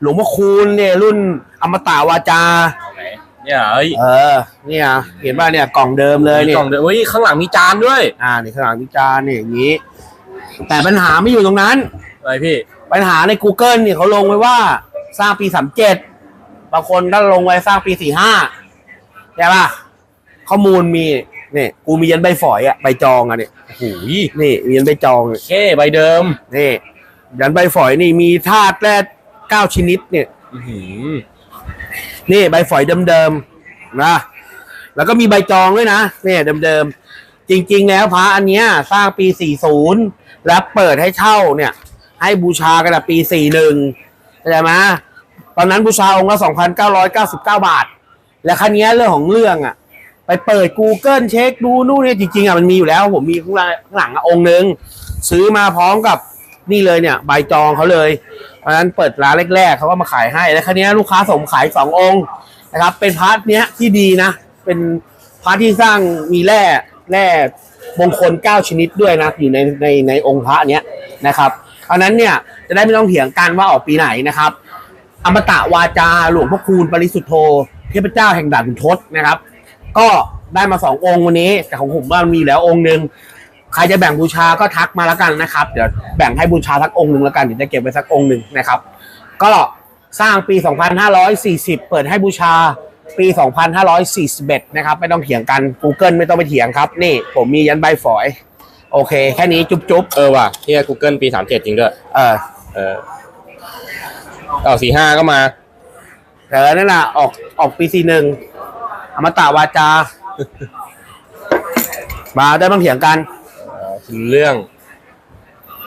หลวงพ่อคูณเนี่ยรุ่นอมตะวาจา ไหนเนี่ยเฮ้ยเออ เนี่ย เห็นป่ะเนี่ยกล่องเดิมเลยมีเนี่ยกล่องเดียวเฮ้ยข้างหลังมีจานด้วยอ่านี่ข้างหลังวิจารณ์เนี่ยอย่างนี้ แต่ปัญหาไม่อยู่ตรงนั้น อะไรพี่ปัญหาใน Google เนี่ยเขาลงไว้ว่าสร้างปีสามเจ็ดบางคนก็ลงไว้สร้างปีสี่ห้าใช่ป่ะข้อมูลมีเนี่ยกูมียันใบฝอยอะใบจองอะเนี่ยโอ้โหนี่มียันใบจองเนี่ย เคใบเดิม นี่ยันใบฝอยนี่มีธาตุแร่ เก้าชนิดเนี่ยอื้อหือนี่ใบฝอยเดิมๆนะ แล้วก็มีใบจองด้วยนะเนี่ยเดิมๆจริงๆ แล้วพระอันเนี้ย สร้างปี 40 แล้วเปิดให้เช่าเนี่ย ให้บูชากันอะปี 41เข้าใจไหมตอนนั้นบูชาองค์ละ 2,999 บาท และคันนี้ยเรื่องของเรื่องอะไปเปิด Google เช็คดูนู่นเนี่ยจริงๆอะมันมีอยู่แล้ว ผมมีข้างหลังข้างหลังอะองค์หนึ่งซื้อมาพร้อมกับ นี่เลยเนี่ยใบจองเขาเลยเพราะฉะนั้นเปิดร้านแรกๆเขาก็มาขายให้แล้วคันนี้ยลูกค้าสมขายสององค์นะครับ เป็นพาร์ทเนี้ยที่ดีนะ เป็นพาร์ทที่สร้างมีแร่แร่มงคลเก้าชนิดด้วยนะอยู่ในในในองค์พระเนี้ยนะครับเพราะนั้นเนี่ยจะได้ไม่ต้องเถียงกันว่าออกปีไหนนะครับ อมตะวาจาหลวงพ่อคูณปริสุทธโธเทพเจ้าแห่งด่านขุนทศนะครับ ก็ได้มาสององค์วันนี้แต่ของผมว่ามันมีแล้วองค์หนึ่ง ใครจะแบ่งบูชาก็ทักมาแล้วกันนะครับ เดี๋ยวแบ่งให้บูชาสักองค์หนึ่งแล้วกันเดี๋ยวจะเก็บไว้สักองค์หนึ่งนะครับ ก็สร้างปี 2540 เปิดให้บูชาปี 2541 นะครับ ไม่ต้องเถียงกัน Google ไม่ต้องไปเถียงครับ นี่ผมมียันใบฝอย โอเค แค่นี้จุ๊บจุ๊บเออว่ะที่ Google ปีสามเจ็ดจริงด้วย เออ เออเอาสี่ห้าก็มาเออนั่นน่ะ ออกออกปีสี่หนึ่งอมตะวาจา มาได้ต้องเถียงกัน คือเรื่อง